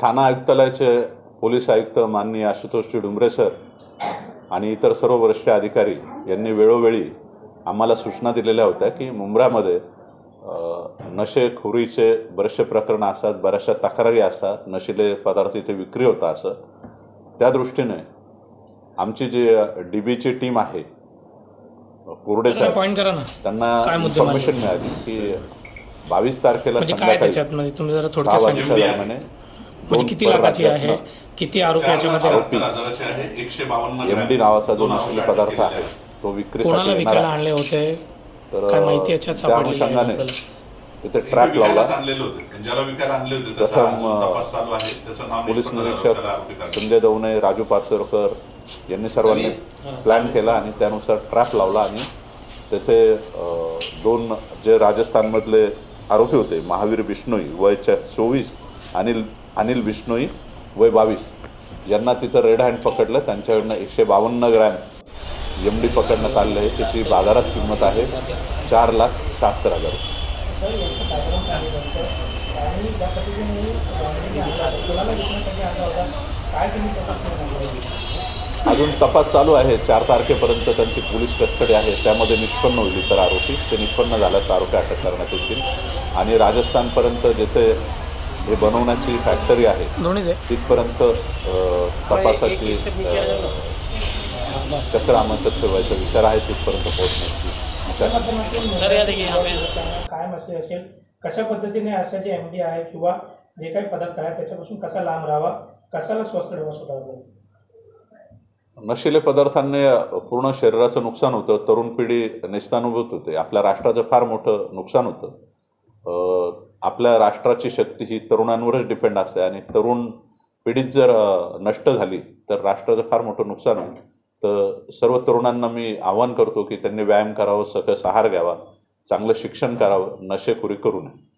ठाणा आयुक्तालयाचे police आयुक्त माननीय आशुतोषजी Dumbare sir आणि इतर सर्व वरिष्ठ अधिकारी यांनी वेळोवेळी आम्हाला सूचना दिलेल्या होत्या की मुंब्रामध्ये नशेखोरीचे बरेचसे प्रकरणं असतात बऱ्याचशा तक्रारी असतात नशिले पदार्थ इथे विक्री होता असं. त्या दृष्टीने आमची जी डी बीची टीम आहे कोरडे साहेब त्यांना इन्फॉर्मेशन मिळाली की बावीस तारखेला म्हणजे संध्याकाळी म्हणजे सहा वाजेच्या दरम्यान म्हणजे दोन किती लाखाची आहे? किती आरोपी याच्यामध्ये आरोपी. हजाराचे आहे एकशे बावन्न एम डी नावाचा जो नशिली पदार्थ आहे तो कोणाला विक्रीसाठी विकायला आणले होते? तर काय माहिती याच्यात त्या अनुषंगाने? तिथे ट्रॅप लावला. प्रथम, अजून तपास चालू आहे. त्याचं नाव पोलीस निरीक्षक. संजय दवणे राजू पाचोरकर यांनी सर्वांनी प्लॅन केला आणि त्यानुसार ट्रॅप लावला आणि तेथे दोन जे राजस्थानमधले आरोपी होते महावीर बिष्णोई वय चोवीस अनिल अनिल बिष्णोई वय बावीस. यांना तिथं रेड हँड पकडलं. त्यांच्याकडनं एकशे बावन्न ग्रॅम एम डी पकडण्यात आलेलं आहे. त्याची बाजारात किंमत आहे चार लाख शहात्तर हजार करणार अजून तपास चालू आहे. चार तारखेपर्यंत त्यांची पोलीस कस्टडी आहे. त्यामध्ये निष्पन्न होईल इतर आरोपी. ते निष्पन्न झाल्यास आरोपी अटक करण्यात येतील. आणि राजस्थानपर्यंत जेथे हे बनवण्याची फॅक्टरी आहे. दोन्हीच आहे. तिथपर्यंत तपासाची चक्र आमचं फिरवायचा विचार आहे तिथपर्यंत पोहोचण्याची. विचार. आहे. काय मसले असेल कशा पद्धतीने अशा जे एम डी आहे किंवा जे काही पदार्थ आहे त्याच्यापासून कसा लांब राहावा कशाला स्वस्त ठेवा स्वतःला? नशिले पदार्थांनी पूर्ण शरीराचं नुकसान होतं तरुण पिढी नेस्तानुभूत होते. आपल्या राष्ट्राचं फार मोठं नुकसान होतं. आपल्या राष्ट्राची शक्ती ही तरुणांवरच डिपेंड असते आणि तरुण पिढीत जर नष्ट झाली तर राष्ट्राचं फार मोठं नुकसान होईल. तर सर्व तरुणांना मी आवाहन करतो की त्यांनी व्यायाम करावं सकस आहार घ्यावा चांगलं शिक्षण करावं नशेखोरी करू नये.